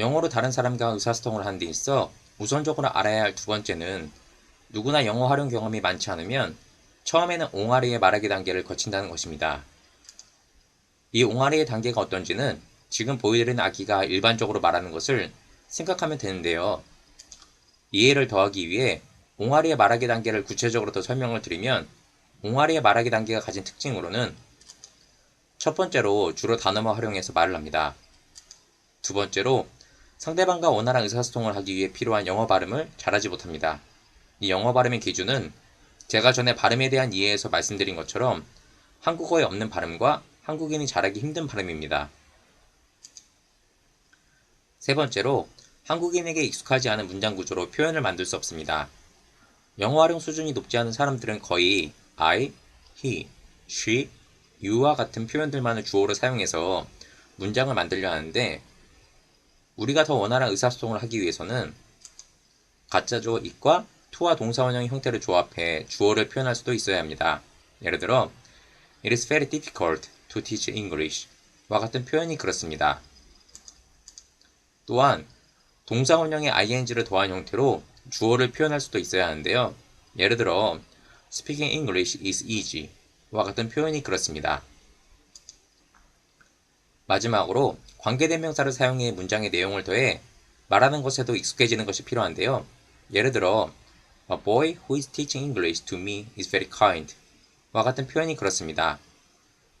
영어로 다른 사람과 의사소통을 하는 데 있어 우선적으로 알아야 할 두 번째는 누구나 영어 활용 경험이 많지 않으면 처음에는 옹알이의 말하기 단계를 거친다는 것입니다. 이 옹알이의 단계가 어떤지는 지금 보여드린 아기가 일반적으로 말하는 것을 생각하면 되는데요. 이해를 더하기 위해 옹알이의 말하기 단계를 구체적으로 더 설명을 드리면 옹알이의 말하기 단계가 가진 특징으로는 첫 번째로 주로 단어만 활용해서 말을 합니다. 두 번째로 상대방과 원활한 의사소통을 하기 위해 필요한 영어 발음을 잘하지 못합니다. 이 영어 발음의 기준은 제가 전에 발음에 대한 이해에서 말씀드린 것처럼 한국어에 없는 발음과 한국인이 잘하기 힘든 발음입니다. 세 번째로 한국인에게 익숙하지 않은 문장 구조로 표현을 만들 수 없습니다. 영어 활용 수준이 높지 않은 사람들은 거의 I, he, she, you와 같은 표현들만을 주어로 사용해서 문장을 만들려 하는데 우리가 더 원활한 의사소통을 하기 위해서는 가짜주어 it과 to와 동사원형 형태를 조합해 주어를 표현할 수도 있어야 합니다. 예를 들어 It is very difficult to teach English 와 같은 표현이 그렇습니다. 또한 동사원형의 ing를 더한 형태로 주어를 표현할 수도 있어야 하는데요. 예를 들어 Speaking English is easy 와 같은 표현이 그렇습니다. 마지막으로 관계대명사를 사용해 문장의 내용을 더해 말하는 것에도 익숙해지는 것이 필요한데요. 예를 들어 A boy who is teaching English to me is very kind 와 같은 표현이 그렇습니다.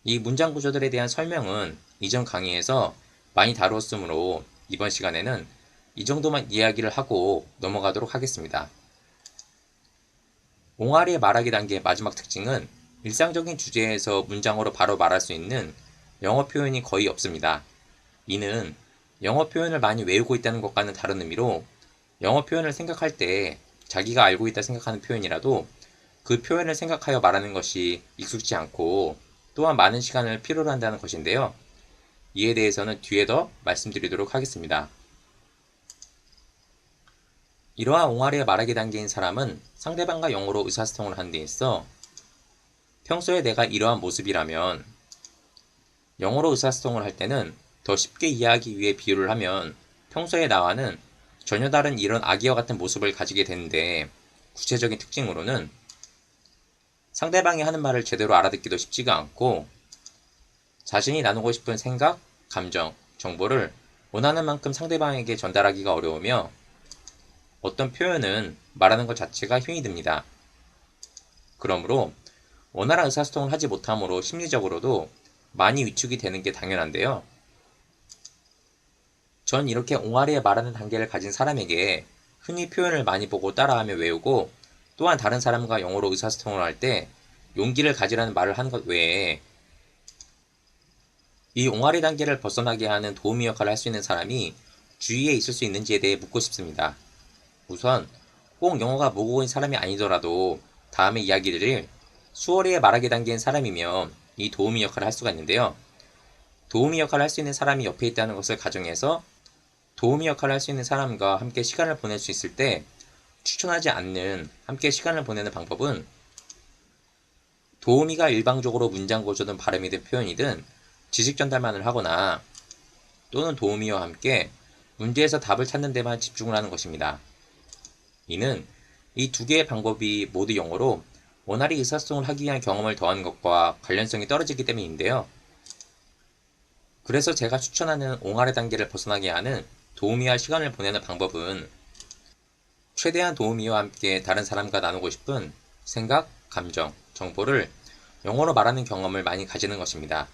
이 문장 구조들에 대한 설명은 이전 강의에서 많이 다루었으므로 이번 시간에는 이 정도만 이야기를 하고 넘어가도록 하겠습니다. 옹알이의 말하기 단계의 마지막 특징은 일상적인 주제에서 문장으로 바로 말할 수 있는 영어 표현이 거의 없습니다. 이는 영어 표현을 많이 외우고 있다는 것과는 다른 의미로 영어 표현을 생각할 때 자기가 알고 있다 생각하는 표현이라도 그 표현을 생각하여 말하는 것이 익숙지 않고 또한 많은 시간을 필요로 한다는 것인데요. 이에 대해서는 뒤에 더 말씀드리도록 하겠습니다. 이러한 옹알이의 말하기 단계인 사람은 상대방과 영어로 의사소통을 하는 데 있어 평소에 내가 이러한 모습이라면 영어로 의사소통을 할 때는 더 쉽게 이해하기 위해 비유를 하면 평소에 나와는 전혀 다른 이런 아기와 같은 모습을 가지게 되는데 구체적인 특징으로는 상대방이 하는 말을 제대로 알아듣기도 쉽지가 않고 자신이 나누고 싶은 생각, 감정, 정보를 원하는 만큼 상대방에게 전달하기가 어려우며 어떤 표현은 말하는 것 자체가 힘이 듭니다. 그러므로 원활한 의사소통을 하지 못함으로 심리적으로도 많이 위축이 되는 게 당연한데요. 전 이렇게 옹알이에 말하는 단계를 가진 사람에게 흔히 표현을 많이 보고 따라하며 외우고 또한 다른 사람과 영어로 의사소통을 할 때 용기를 가지라는 말을 하는 것 외에 이 옹알이 단계를 벗어나게 하는 도우미 역할을 할 수 있는 사람이 주위에 있을 수 있는지에 대해 묻고 싶습니다. 우선 꼭 영어가 모국어인 사람이 아니더라도 다음에 이야기 드릴 수월히에 말하기 단계인 사람이면 이 도우미 역할을 할 수가 있는데요. 도우미 역할을 할 수 있는 사람이 옆에 있다는 것을 가정해서 도우미 역할을 할 수 있는 사람과 함께 시간을 보낼 수 있을 때 추천하지 않는 함께 시간을 보내는 방법은 도우미가 일방적으로 문장 구조든 발음이든 표현이든 지식 전달만을 하거나 또는 도우미와 함께 문제에서 답을 찾는 데만 집중을 하는 것입니다. 이는 이 두 개의 방법이 모두 영어로 원활히 의사소통을 하기 위한 경험을 더하는 것과 관련성이 떨어지기 때문인데요. 그래서 제가 추천하는 옹알의 단계를 벗어나게 하는 도우미와 시간을 보내는 방법은 최대한 도우미와 함께 다른 사람과 나누고 싶은 생각, 감정, 정보를 영어로 말하는 경험을 많이 가지는 것입니다.